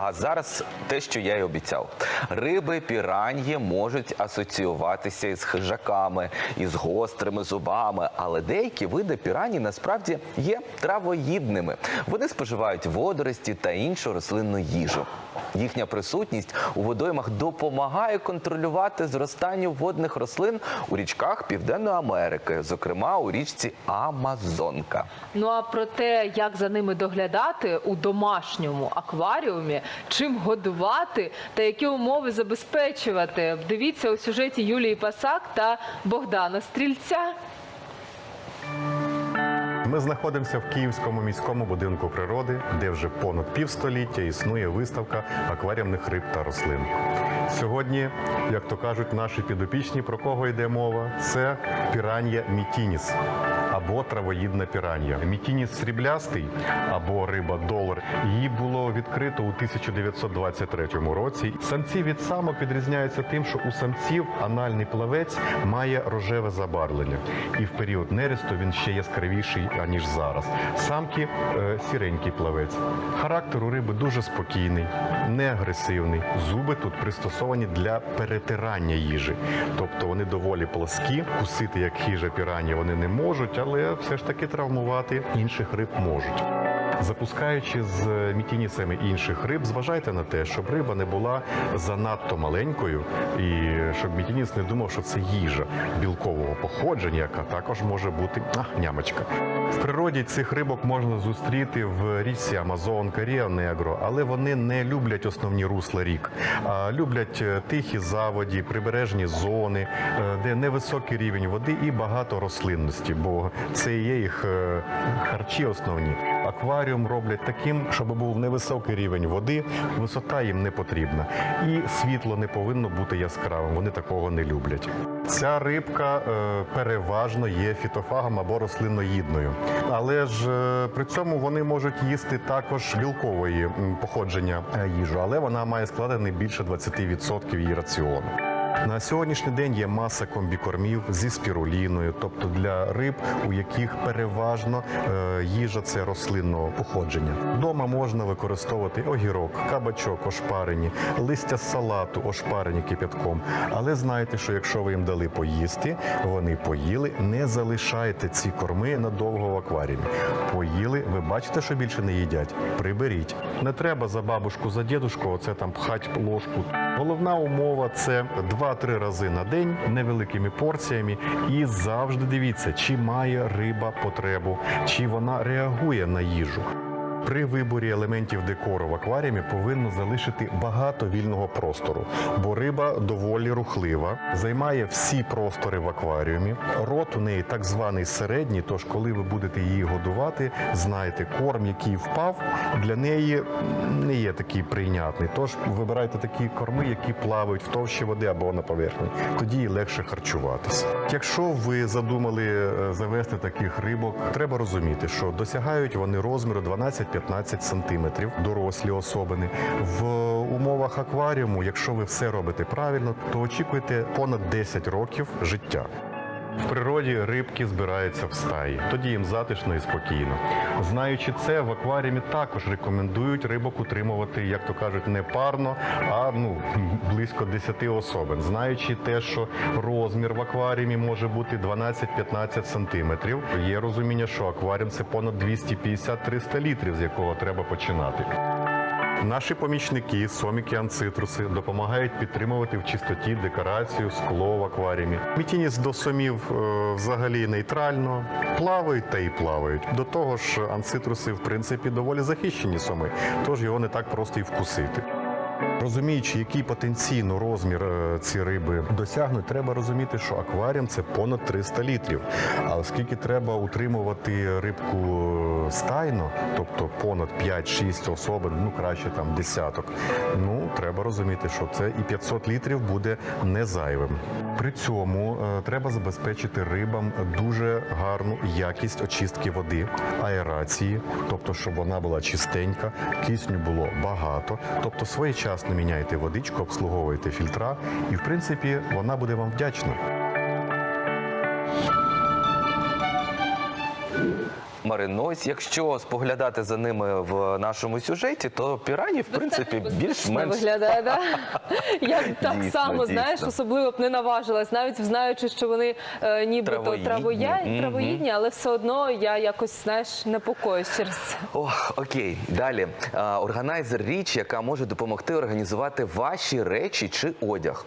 А зараз те, що я й обіцяв. Риби піраньї можуть асоціюватися із хижаками, із гострими зубами, але деякі види пірані насправді є травоїдними. Вони споживають водорості та іншу рослинну їжу. Їхня присутність у водоймах допомагає контролювати зростання водних рослин у річках Південної Америки, зокрема у річці Амазонка. Ну а про те, як за ними доглядати у домашньому акваріумі, чим годувати та які умови забезпечувати, дивіться у сюжеті Юлії Пасак та Богдана Стрільця. Ми знаходимося в Київському міському будинку природи, де вже понад півстоліття існує виставка акваріумних риб та рослин. Сьогодні, як то кажуть наші підопічні, про кого йде мова, це піранья мітініс або травоїдна піранья. Мітініс сріблястий або риба долар. Її було відкрито у 1923 році. Самці від самок відрізняються тим, що у самців анальний плавець має рожеве забарвлення, і в період нересту він ще яскравіший аніж зараз. Самки е, сіренький плавець. Характер у риби дуже спокійний, не агресивний. Зуби тут пристосовані для перетирання їжі, тобто вони доволі пласкі. Кусити як хижа пірані вони не можуть, але все ж таки травмувати інших риб можуть. Запускаючи з мітінісами інших риб, зважайте на те, щоб риба не була занадто маленькою, і щоб мітініс не думав, що це їжа білкового походження, яка також може бути а, нямочка. В природі цих рибок можна зустріти в річці Амазонка, Ріа Негро, але вони не люблять основні русла рік, а люблять е, тихі заводі, прибережні зони, е, де невисокий рівень води і багато рослинності, бо це є їх е, харчі основні. Акваріум роблять таким, щоб був невисокий рівень води, висота їм не потрібна. І світло не повинно бути яскравим. Вони такого не люблять. Ця рибка е, переважно є фітофагом або рослинноїдною. Але ж е, при цьому вони можуть їсти також білкової походження е, їжу, але вона має складений більше 20% її раціону. На сьогоднішній день є маса комбікормів зі спіруліною, тобто для риб, у яких переважно е, їжа це рослинного походження. Вдома можна використовувати огірок, кабачок ошпарені, листя салату ошпарені кипятком. Але знайте, що якщо ви їм дали поїсти, вони поїли, не залишайте ці корми надовго в акваріумі. Поїли, ви бачите, що більше не їдять. Приберіть. Не треба за бабушку, за дідушку, оце там пхать ложку. Головна умова це 2-3 рази на день невеликими порціями. І завжди дивіться, чи має риба потребу, чи вона реагує на їжу. При виборі елементів декору в акваріумі повинно залишити багато вільного простору, бо риба доволі рухлива, займає всі простори в акваріумі. Рот у неї так званий середній. Тож, коли ви будете її годувати, знайте, корм, який впав, для неї не є такий прийнятний. Тож вибирайте такі корми, які плавають в товщі води або на поверхні. Тоді їй легше харчуватися. Якщо ви задумали е, завести таких рибок, треба розуміти, що досягають вони розміру 12-15 сантиметрів, дорослі особини. В умовах акваріуму, якщо ви все робите правильно, то очікуйте понад 10 років життя. В природі рибки збираються в стаї, тоді їм затишно і спокійно. Знаючи це, в акваріумі також рекомендують рибок утримувати, як то кажуть, не парно, а ну близько 10 особин. Знаючи те, що розмір в акваріумі може бути 12-15 сантиметрів, є розуміння, що акваріум це понад 250-300 літрів, з якого треба починати. Наші помічники, соміки анцитруси, допомагають підтримувати в чистоті декорацію, скло в акваріумі. Мітініс до сомів е, взагалі нейтрально, плавають та й плавають. До того ж, анцитруси, в принципі, доволі захищені соми, тож його не так просто і вкусити. Розуміючи, який потенційно розмір е, ці риби досягнуть, треба розуміти, що акваріум це понад 300 літрів. А оскільки треба утримувати рибку е, стайно, тобто понад 5-6 особин, ну краще там десяток, ну треба розуміти, що це і 500 літрів буде не зайвим. При цьому е, треба забезпечити рибам дуже гарну якість очистки води, аерації, тобто, щоб вона була чистенька, кисню було багато, тобто своєчасно міняйте водичку, обслуговуйте фільтра, і в принципі вона буде вам вдячна. Марин, ну ось якщо споглядати за ними в нашому сюжеті, то пірані, в принципі, більш-менш виглядає, да? Я б так Дійсно, само, дійсно. знаєш, особливо б не наважилась, навіть знаючи, що вони е, нібито Травоїдні. травоя- Мгм. травоїдні, але все одно я якось, знаєш, непокоюсь через це. Ох, окей, далі. А, Органайзер річ, яка може допомогти організувати ваші речі чи одяг.